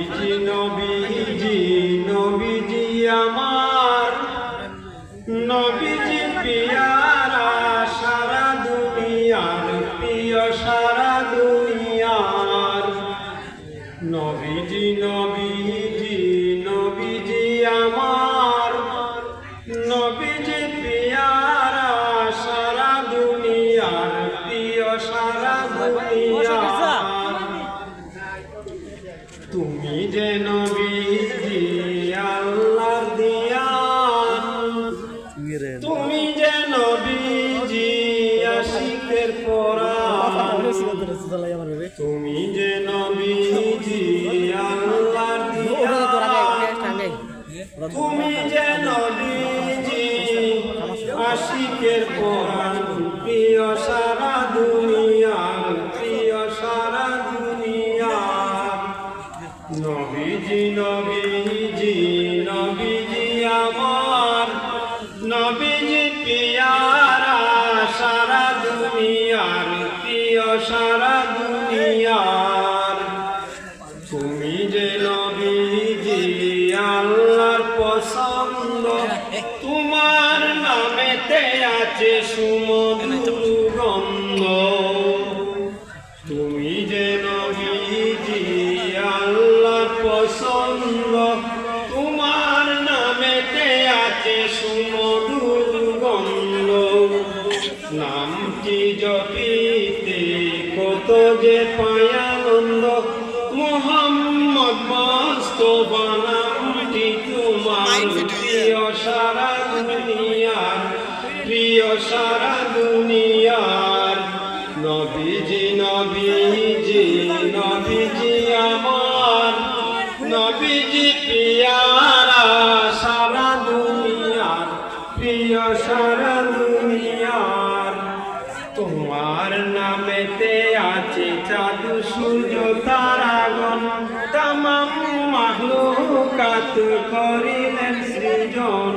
নবীজি নবীজি নবীজি আমার। নবীজি পিয়ারা সারা দুনিয়ার প্রিয় সারা দুনিয়ার। নবীজি নবীজি তুমি যে নবীজি, আল্লাহ দিয়ান তুমি যে নবীজি, আশিকের পরাণ তুমি যে নবীজি, আল্লাহ দিয়ান তুমি যে নবীজি, আশিকের পরাণ নবীজি নবীজি নবীজি আমার। নবীজি পিয়ারা, সারা দুনিয়ার, প্রিয় সারা দুনিয়ার। তুমি যে নবীজি, আল্লাহর পছন্দ, তোমার নামেতে আছে সুমধুর গন্ধ। জপিতে কত যে পায়ানন্দ মোহাম্মদ মোস্তফা নামটি তোমার প্রিয় সারা দুনিয়ার, প্রিয় সারা দুনিয়ার। নবীজি নবীজি নবীজি আমার, নবীজি পিয়ারা সারা দুনিয়ার, প্রিয় সারা তোমার নামেতে আছে চাঁদ সূর্য, তারাগণ। তামাম মাহলুকাত করিলেন সৃজন।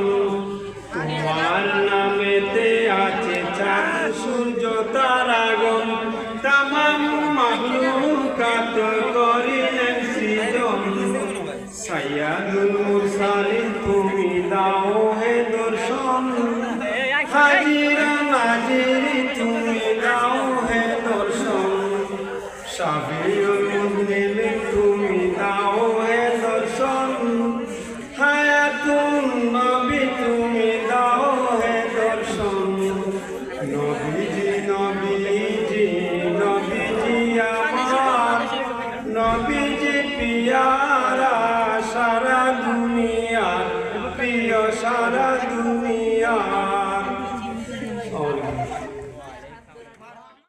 তোমার নামেতে আছে চাঁদ সূর্য, তারাগণ। তামাম মাহলুকাত করিলেন সৃজন। সাইয়াদুল মুরসালিন, তুমি দাও হে দর্শন। হাজিরা, নাজিরি, তুমি সাবিউল মুজলিমিন তুমি দাও হে দর্শন। হায়াতুন নবী, তুমি দাও হে দর্শন। নবীজি নবীজি নবীজি আমার। নবীজি পিয়ারা সারা দুনিয়ার, প্রিয় সারা দুনিয়ার।